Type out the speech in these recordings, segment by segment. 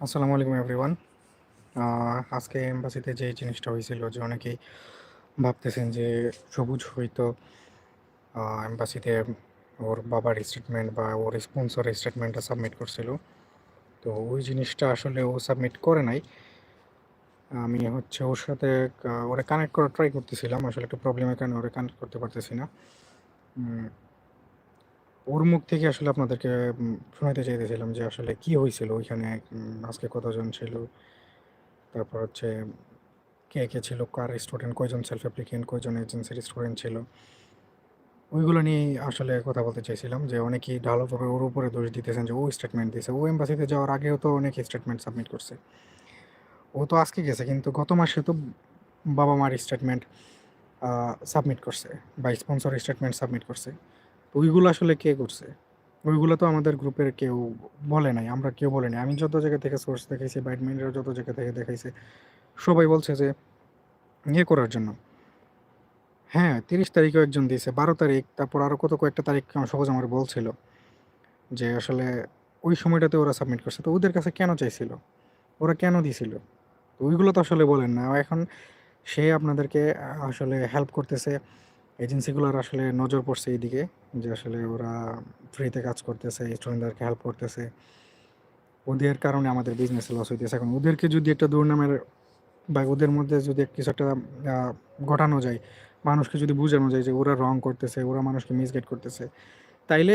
আসসালামু আলাইকুম এভরিওয়ান আজকে এম্বাসিতে যে জিনিসটা হয়েছিল যে অনেকেই ভাবতেছেন যে সবুজ হয়তো এম্বাসিতে ওর বাবার স্টেটমেন্ট বা ওর স্পন্সর স্টেটমেন্টটা সাবমিট করছিল। তো ওই জিনিসটা আসলে ও সাবমিট করে নাই। আমি হচ্ছে ওর সাথে ওরে কানেক্ট করার ট্রাই করতেছিলাম। আসলে একটা প্রবলেমের কারণে ওরে কানেক্ট করতে পারতেছি না। ওর মুখ থেকে আসলে আপনাদেরকে শোনাতে চাইতেছিলাম যে আসলে কি হয়েছিল ওইখানে আজকে কতজন ছিল? তারপর হচ্ছে কে কে ছিল? কার স্টুডেন্ট কয়জন সেলফ অ্যাপ্লিকেন্ট কয়জন এজেন্সির স্টুডেন্ট ছিল? ওইগুলো নিয়ে আসলে কথা বলতে চাইছিলাম যে অনেকেই ঢালোভাবে ওর উপরে দোষ দিতেছেন যে ও স্টেটমেন্ট দিয়েছে ও এম্বাসিতে যাওয়ার আগেও তো অনেক স্টেটমেন্ট সাবমিট করছে। ও তো আজকে গেছে, কিন্তু গত মাসে তো বাবা মার স্টেটমেন্ট সাবমিট করছে বা স্পন্সর স্টেটমেন্ট সাবমিট করছে। ওইগুলো আসলে কে করছে? ওইগুলো তো আমাদের গ্রুপের কেউ বলে নাই, আমরা কেউ বলে নাই। আমি যত জায়গা থেকে সোর্স দেখাইছি ব্যাডমিন্টনের যত জায়গা থেকে দেখাইছে, সবাই বলছে যে ইয়ে করার জন্য। হ্যাঁ তিরিশ তারিখেও একজন দিয়েছে, বারো তারিখ, তারপর আরও কত কয়েকটা তারিখ সহজ আমার বলছিল যে আসলে ওই সময়টাতে ওরা সাবমিট করছে। তো ওদের কাছে কেন চাইছিল? ওরা কেন দিছিল? ওইগুলো তো আসলে বলেন না। এখন সে আপনাদেরকে আসলে হেল্প করতেছে। এজেন্সিগুলোর আসলে নজর পড়ছে এইদিকে যে আসলে ওরা ফ্রিতে কাজ করতেছে স্টুডেন্টদেরকে হেল্প করতেছে। ওদের কারণে আমাদের বিজনেস লস হইতেছে। এখন ওদেরকে যদি একটা দুর্নামের বা ওদের মধ্যে যদি কিছু একটা ঘটানো যায়, মানুষকে যদি বোঝানো যায় যে ওরা রং করতেছে, ওরা মানুষকে মিসগাইড করতেছে, তাইলে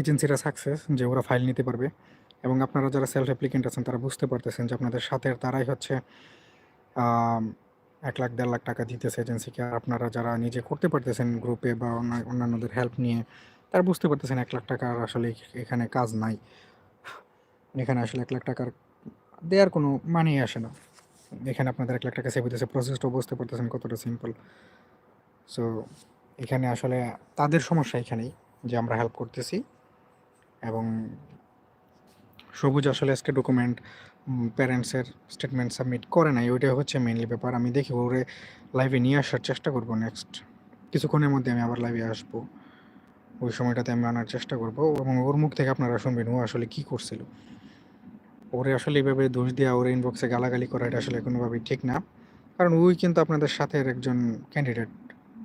এজেন্সিরা সাকসেস যে ওরা ফাইল নিতে পারবে। এবং আপনারা যারা সেলফ অ্যাপ্লিকেন্ট আছেন, তারা বুঝতে পারতেছেন যে আপনাদের সাথে তারাই হচ্ছে এক লাখ, দেড় লাখ টাকা দিতেছে এজেন্সিকে আর আপনারা যারা নিজে করতে পারতেছেন গ্রুপে বা অন্যান্যদের হেল্প নিয়ে, তারা বুঝতে পারতেছেন এক লাখ টাকার আসলে এখানে কাজ নাই। এখানে আসলে এক লাখ টাকার দেওয়ার কোনো মানেই আসে না। এখানে আপনাদের এক লাখ টাকা সেভ হইতেছে প্রসেসটাও বুঝতে পারতেছেন কতটা সিম্পল সো এখানে আসলে তাদের সমস্যা এখানেই যে আমরা হেল্প করতেছি এবং সবুজ আসলে আজকে ডকুমেন্ট প্যারেন্টসের স্টেটমেন্ট সাবমিট করে নাই ওইটা হচ্ছে মেনলি ব্যাপার। আমি দেখি ওরে লাইভে নিয়ে আসার চেষ্টা করব নেক্সট কিছুক্ষণের মধ্যে আমি আবার লাইভে আসব। ওই সময়টাতে আমি আনার চেষ্টা করব। এবং ওর মুখ থেকে আপনারা শুনবেন, ও আসলে কি করছিল। ওরে আসলে এইভাবে দোষ দেওয়া ওর ইনবক্সে গালাগালি করা, এটা আসলে কোনোভাবেই ঠিক না। কারণ ওই কিন্তু আপনাদের সাথে একজন ক্যান্ডিডেট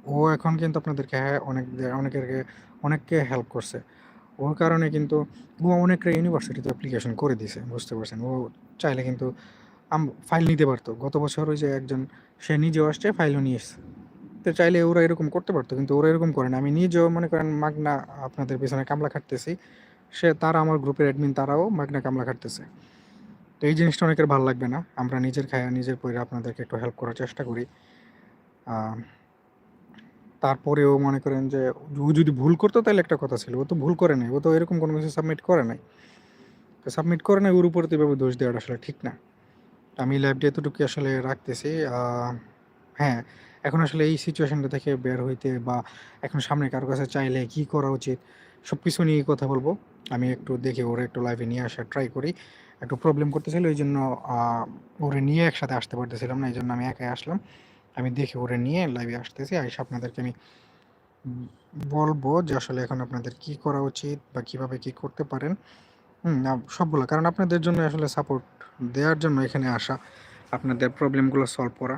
ও এখন কিন্তু আপনাদেরকে হ্যাঁ অনেক, অনেকেরকে, অনেককে হেল্প করছে। ওর কারণে কিন্তু ও অনেকটা ইউনিভার্সিটিতে অ্যাপ্লিকেশন করে দিছে, বুঝতে পারছেন? ও চাইলে কিন্তু ফাইল নিতে পারতো। গত বছর ওই যে একজন, সে নিজেও আসছে ফাইলও নিয়ে এসছে। তো চাইলে ওরা এরকম করতে পারতো, কিন্তু ওরা এরকম করে না। আমি নিজেও মনে করেন মাগনা আপনাদের পেছনে কামলা খাটতেছি। সে, তারা আমার গ্রুপের অ্যাডমিন তারাও মাগনা কামলা খাটতেছে। তো এই জিনিসটা অনেকের ভালো লাগবে না। আমরা নিজের খায়া, নিজের পরে আপনাদেরকে একটু হেল্প করার চেষ্টা করি। তারপরেও মনে করেন যে, ও যদি ভুল করতো তাহলে একটা কথা ছিল। ও তো ভুল করে নাই। ও তো এরকম কোনো কিছু সাবমিট করে নাই। তো সাবমিট করে নাই, ওর উপরে তো এভাবে দোষ দেওয়াটা আসলে ঠিক না। আমি ল্যাবটা এতটুকু আসলে রাখতেছি। হ্যাঁ এখন আসলে এই সিচুয়েশনটা থেকে বের হইতে বা এখন সামনে কারও কাছে চাইলে কি করা উচিত সব কিছু নিয়ে কথা বলব। আমি একটু দেখে ওরা একটু লাইভে নিয়ে আসার ট্রাই করি। একটু প্রবলেম করতেছিল এই জন্য ওরে নিয়ে একসাথে আসতে পারতেছিলাম না, এই জন্য আমি একাই আসলাম। আমি দেখে ওরে নিয়ে লাইভে আসতেছি। আইসা আপনাদেরকে আমি বলব যে আসলে এখন আপনাদের কি করা উচিত বা কীভাবে কি করতে পারেন। সবগুলো। কারণ আপনাদের জন্য আসলে সাপোর্ট দেওয়ার জন্য এখানে আসা, আপনাদের প্রবলেমগুলো সলভ করা,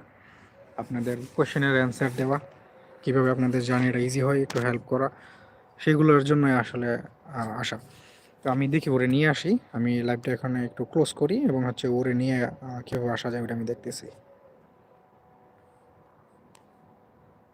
আপনাদের কোয়েশ্চেনের অ্যান্সার দেওয়া, কীভাবে আপনাদের জার্নিটা ইজি হয়, একটু হেল্প করা, সেগুলোর জন্যই আসলে আসা। তো আমি দেখি ওরে নিয়ে আসি। আমি লাইভটা এখানে একটু ক্লোজ করি এবং হচ্ছে ওরে নিয়ে কীভাবে আসা যায় ওটা আমি দেখতেছি।